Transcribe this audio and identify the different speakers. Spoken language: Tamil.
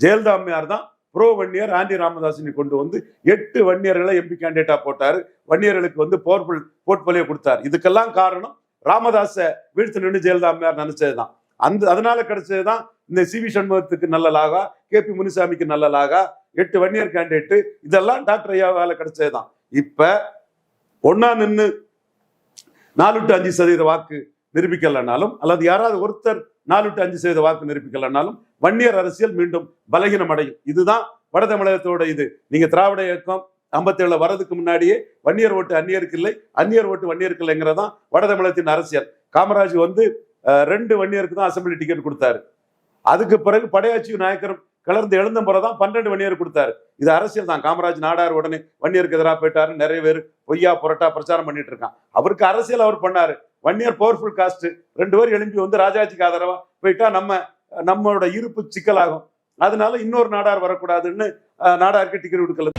Speaker 1: ஜெயலலிதா அம்மையார் தான் ப்ரோ வன்னியர் ஆண்டி ராமதாசினி கொண்டு வந்து எட்டு வன்னியர்களை எம்பி கேண்டிடேட்டா போட்டாரு. வன்னியர்களுக்கு வந்து போர்பல் போர்ட்போலியோ கொடுத்தார். இதுக்கெல்லாம் காரணம் ராமதாஸ வீழ்த்து நின்று ஜெயலலிதா அம்மையார் நினைச்சதுதான் அந்த அதனால கிடைச்சதுதான் இந்த சி வி சண்முகத்துக்கு நல்ல லாகா கே பி முனிசாமிக்கு நல்ல லாகா எட்டு வன்னியர் கேண்டிடேட்டு இதெல்லாம் டாக்டர் ஐயாவால கிடைச்சதுதான். இப்ப ஒன்னா நின்று நாலு டு அஞ்சு சதவீத வாக்கு நிரூபிக்கலைனாலும் அல்லது யாராவது ஒருத்தர் நாலு டு அஞ்சு சதவீத வாக்கு நிரூபிக்கலைனாலும் வன்னியர் அரசியல் மீண்டும் பலகீனம் அடையும் இதுதான் வட தமிழகத்தோட இது. நீங்க திராவிட இயக்கம் ஐம்பத்தேழு வரதுக்கு முன்னாடியே வன்னியர் ஓட்டு அந்நியருக்கு இல்லை அந்நியர் ஓட்டு வன்னியருக்கு இல்லைங்கிறதான் வட தமிழகத்தின் அரசியல். காமராஜ் வந்து ரெண்டு வன்னியருக்கு தான் அசம்பிளி டிக்கெட் கொடுத்தாரு. அதுக்கு பிறகு படையாட்சி நாயக்கரும் கலர்ந்து எழுந்த முறை தான் பன்னெண்டு வன்னியர் கொடுத்தாரு. இது அரசியல் தான். காமராஜ் நாடார் உடனே வன்னியருக்கு எதிராக போயிட்டாரு நிறைய பேர் பொய்யா புரட்டா பிரச்சாரம் பண்ணிட்டு இருக்கான். அவருக்கு அரசியல் அவர் பண்ணாரு. வன்னியர் பவர்ஃபுல் காஸ்ட் ரெண்டு பேர் எழும்பி வந்து ராஜாஜிக்கு ஆதரவா போயிட்டா நம்ம நம்மளோட இருப்பு சிக்கலாகும். அதனால இன்னொரு நாடார் வரக்கூடாதுன்னு நாடாருக்கு டிக்கெட் கொடுக்கல.